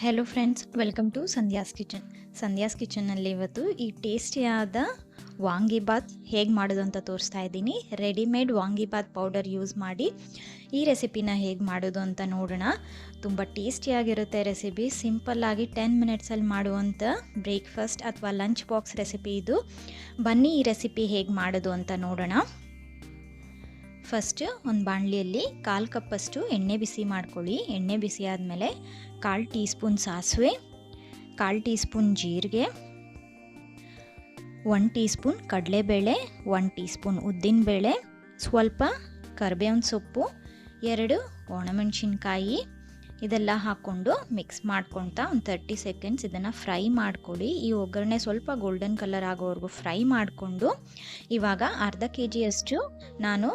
Hello friends welcome to Sandhya's kitchen Sandhya's ಕಿಚನ್ನಲ್ಲಿ ಇವತ್ತು ಈ ಟೇಸ್ಟಿಯಾದ ವಾಂಗಿಬಾತ್ ಹೇಗೆ ಮಾಡೋದು ಅಂತ ತೋರಿಸ್ತಾ ಇದ್ದೀನಿ. ರೆಡಿಮೇಡ್ ವಾಂಗಿಬಾತ್ ಪೌಡರ್ ಯೂಸ್ ಮಾಡಿ ಈ ರೆಸಿಪಿನ ಹೇಗೆ ಮಾಡೋದು ಅಂತ ನೋಡೋಣ. ತುಂಬ ಟೇಸ್ಟಿಯಾಗಿರುತ್ತೆ ರೆಸಿಪಿ ಸಿಂಪಲ್ಲಾಗಿ ಟೆನ್ ಮಿನಿಟ್ಸಲ್ಲಿ ಮಾಡುವಂಥ ಬ್ರೇಕ್ಫಾಸ್ಟ್ ಅಥವಾ ಲಂಚ್ ಬಾಕ್ಸ್ ರೆಸಿಪಿ ಇದು. ಬನ್ನಿ ಈ ರೆಸಿಪಿ ಹೇಗೆ ಮಾಡೋದು ಅಂತ ನೋಡೋಣ. ಫಸ್ಟ್ ಒಂದು ಬಾಣಲಿಯಲ್ಲಿ ಕಾಲು ಕಪ್ಪಷ್ಟು ಎಣ್ಣೆ ಬಿಸಿ ಮಾಡ್ಕೊಳ್ಳಿ. ಎಣ್ಣೆ ಬಿಸಿ ಆದಮೇಲೆ ಕಾಲು ಟೀ ಸ್ಪೂನ್ ಸಾಸಿವೆ, ಕಾಲು ಟೀ ಸ್ಪೂನ್ ಜೀರಿಗೆ ಒನ್ ಟೀ ಸ್ಪೂನ್ ಕಡಲೆಬೇಳೆ ಒನ್ ಟೀ ಸ್ಪೂನ್ ಉದ್ದಿನಬೇಳೆ, ಸ್ವಲ್ಪ ಕರಿಬೇವಿನ ಸೊಪ್ಪು, ಎರಡು ಒಣಮೆಣಸಿನ್ಕಾಯಿ ಇದೆಲ್ಲ ಹಾಕ್ಕೊಂಡು ಮಿಕ್ಸ್ ಮಾಡ್ಕೊತಾ ಒಂದು ತರ್ಟಿ ಸೆಕೆಂಡ್ಸ್ ಇದನ್ನು ಫ್ರೈ ಮಾಡ್ಕೊಳ್ಳಿ. ಈ ಒಗ್ಗರಣೆ ಸ್ವಲ್ಪ ಗೋಲ್ಡನ್ ಕಲರ್ ಆಗೋವರೆಗೂ ಫ್ರೈ ಮಾಡಿಕೊಂಡು ಇವಾಗ ಅರ್ಧ ಕೆ ಜಿಯಷ್ಟು ನಾನು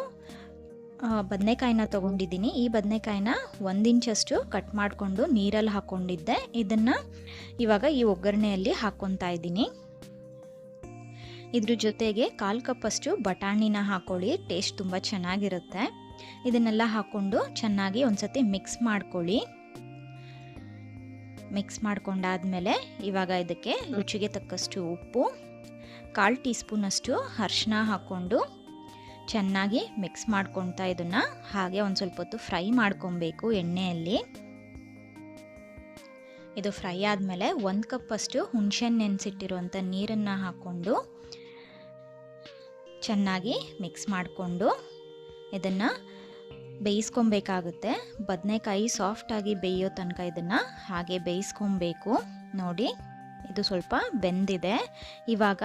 ಬದನೆಕಾಯಿನ ತೊಗೊಂಡಿದ್ದೀನಿ. ಈ ಬದನೆಕಾಯಿನ ಒಂದು ಇಂಚಷ್ಟು ಕಟ್ ಮಾಡಿಕೊಂಡು ನೀರಲ್ಲಿ ಹಾಕ್ಕೊಂಡಿದ್ದೆ ಇದನ್ನು ಇವಾಗ ಈ ಒಗ್ಗರಣೆಯಲ್ಲಿ ಹಾಕ್ಕೊತಾ ಇದ್ದೀನಿ. ಇದ್ರ ಜೊತೆಗೆ ಕಾಲು ಕಪ್ಪಷ್ಟು ಬಟಾಣಿನ ಹಾಕ್ಕೊಳ್ಳಿ ಟೇಸ್ಟ್ ತುಂಬ ಚೆನ್ನಾಗಿರುತ್ತೆ. ಇದನ್ನೆಲ್ಲ ಹಾಕ್ಕೊಂಡು ಚೆನ್ನಾಗಿ ಒಂದ್ಸತಿ ಮಿಕ್ಸ್ ಮಾಡ್ಕೊಳ್ಳಿ. ಮಿಕ್ಸ್ ಮಾಡ್ಕೊಂಡಾದ್ಮೇಲೆ ಇವಾಗ ಇದಕ್ಕೆ ರುಚಿಗೆ ತಕ್ಕಷ್ಟು ಉಪ್ಪು, ಕಾಲು ಟೀ ಸ್ಪೂನಷ್ಟು ಅರ್ಶಿನ ಹಾಕ್ಕೊಂಡು ಚೆನ್ನಾಗಿ ಮಿಕ್ಸ್ ಮಾಡ್ಕೊತಾ ಇದನ್ನು. ಹಾಗೆ ಒಂದು ಸ್ವಲ್ಪ ಹೊತ್ತು ಫ್ರೈ ಮಾಡ್ಕೊಬೇಕು ಎಣ್ಣೆಯಲ್ಲಿ. ಇದು ಫ್ರೈ ಆದಮೇಲೆ ಒಂದು ಕಪ್ಪಷ್ಟು ಹುಣಸೆಹಣ್ಣು ನೆನೆಸಿಟ್ಟಿರುವಂಥ ನೀರನ್ನು ಹಾಕ್ಕೊಂಡು ಚೆನ್ನಾಗಿ ಮಿಕ್ಸ್ ಮಾಡಿಕೊಂಡು ಇದನ್ನು ಬೇಯಿಸ್ಕೊಬೇಕಾಗುತ್ತೆ. ಬದನೆಕಾಯಿ ಸಾಫ್ಟಾಗಿ ಬೇಯೋ ತನಕ ಇದನ್ನು ಹಾಗೆ ಬೇಯಿಸ್ಕೊಬೇಕು. ನೋಡಿ, ಇದು ಸ್ವಲ್ಪ ಬೆಂದಿದೆ. ಇವಾಗ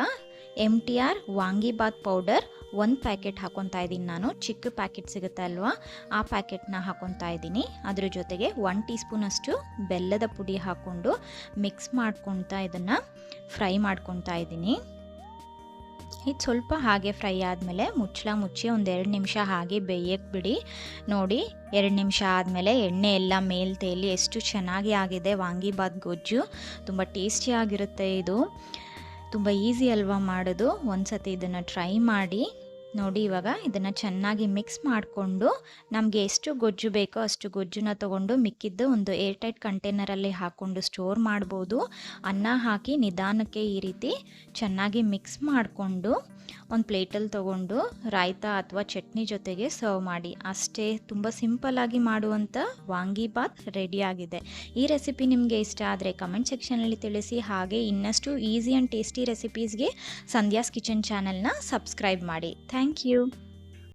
M T R vangibath powder ಒಂದು ಪ್ಯಾಕೆಟ್ ಹಾಕೊತಾ ಇದ್ದೀನಿ ನಾನು. ಚಿಕ್ಕ ಪ್ಯಾಕೆಟ್ ಸಿಗುತ್ತೆ ಅಲ್ವಾ? ಆ ಪ್ಯಾಕೆಟ್ನ ಹಾಕೊತಾ ಇದ್ದೀನಿ. ಅದ್ರ ಜೊತೆಗೆ ಒನ್ ಟೀ ಸ್ಪೂನಷ್ಟು ಬೆಲ್ಲದ ಪುಡಿ ಹಾಕ್ಕೊಂಡು ಮಿಕ್ಸ್ ಮಾಡ್ಕೊತಾ ಇದನ್ನು ಫ್ರೈ ಮಾಡ್ಕೊತಾ ಇದ್ದೀನಿ. ಇದು ಸ್ವಲ್ಪ ಹಾಗೆ ಫ್ರೈ ಆದಮೇಲೆ ಮುಚ್ಚಳ ಮುಚ್ಚಿ ಒಂದು ಎರಡು ನಿಮಿಷ ಹಾಗೆ ಬೇಯಕ್ಕೆ ಬಿಡಿ. ನೋಡಿ, ಎರಡು ನಿಮಿಷ ಆದಮೇಲೆ ಎಣ್ಣೆ ಎಲ್ಲ ಮೇಲ್ ತೇಲಿ ಎಷ್ಟು ಚೆನ್ನಾಗಿ ಆಗಿದೆ. ವಾಂಗಿಬಾತ್ ಗೊಜ್ಜು. ತುಂಬ ಟೇಸ್ಟಿಯಾಗಿರುತ್ತೆ ಇದು. ತುಂಬ ಈಸಿ ಅಲ್ವಾ ಮಾಡೋದು? ಒಂದು ಸತಿ ಇದನ್ನು ಟ್ರೈ ಮಾಡಿ. ನೋಡಿ ಇವಾಗ ಇದನ್ನು ಚೆನ್ನಾಗಿ ಮಿಕ್ಸ್ ಮಾಡಿಕೊಂಡು ನಮಗೆ ಎಷ್ಟು ಗೊಜ್ಜು ಬೇಕೋ ಅಷ್ಟು ಗೊಜ್ಜುನ ತೊಗೊಂಡು ಮಿಕ್ಕಿದ್ದು ಒಂದು ಏರ್ ಟೈಟ್ ಕಂಟೈನರಲ್ಲಿ ಹಾಕ್ಕೊಂಡು ಸ್ಟೋರ್ ಮಾಡ್ಬೋದು. ಅನ್ನ ಹಾಕಿ ನಿಧಾನಕ್ಕೆ ಈ ರೀತಿ ಚೆನ್ನಾಗಿ ಮಿಕ್ಸ್ ಮಾಡಿಕೊಂಡು ಒಂದು ಪ್ಲೇಟಲ್ಲಿ ತೊಗೊಂಡು ರಾಯ್ತಾ ಅಥವಾ ಚಟ್ನಿ ಜೊತೆಗೆ ಸರ್ವ್ ಮಾಡಿ. ಅಷ್ಟೇ ತುಂಬ ಸಿಂಪಲ್ಲಾಗಿ ಮಾಡುವಂಥ ವಾಂಗಿಬಾತ್ ರೆಡಿಯಾಗಿದೆ ಈ ರೆಸಿಪಿ ನಿಮಗೆ ಇಷ್ಟ ಆದರೆ ಕಮೆಂಟ್ ಸೆಕ್ಷನಲ್ಲಿ ತಿಳಿಸಿ. ಹಾಗೆ ಇನ್ನಷ್ಟು ಈಸಿ ಆ್ಯಂಡ್ ಟೇಸ್ಟಿ ರೆಸಿಪೀಸ್ಗೆ ಸಂಧ್ಯಾಸ್ ಕಿಚನ್ ಚಾನಲ್ನ ಸಬ್ಸ್ಕ್ರೈಬ್ ಮಾಡಿ. Thank Thank you.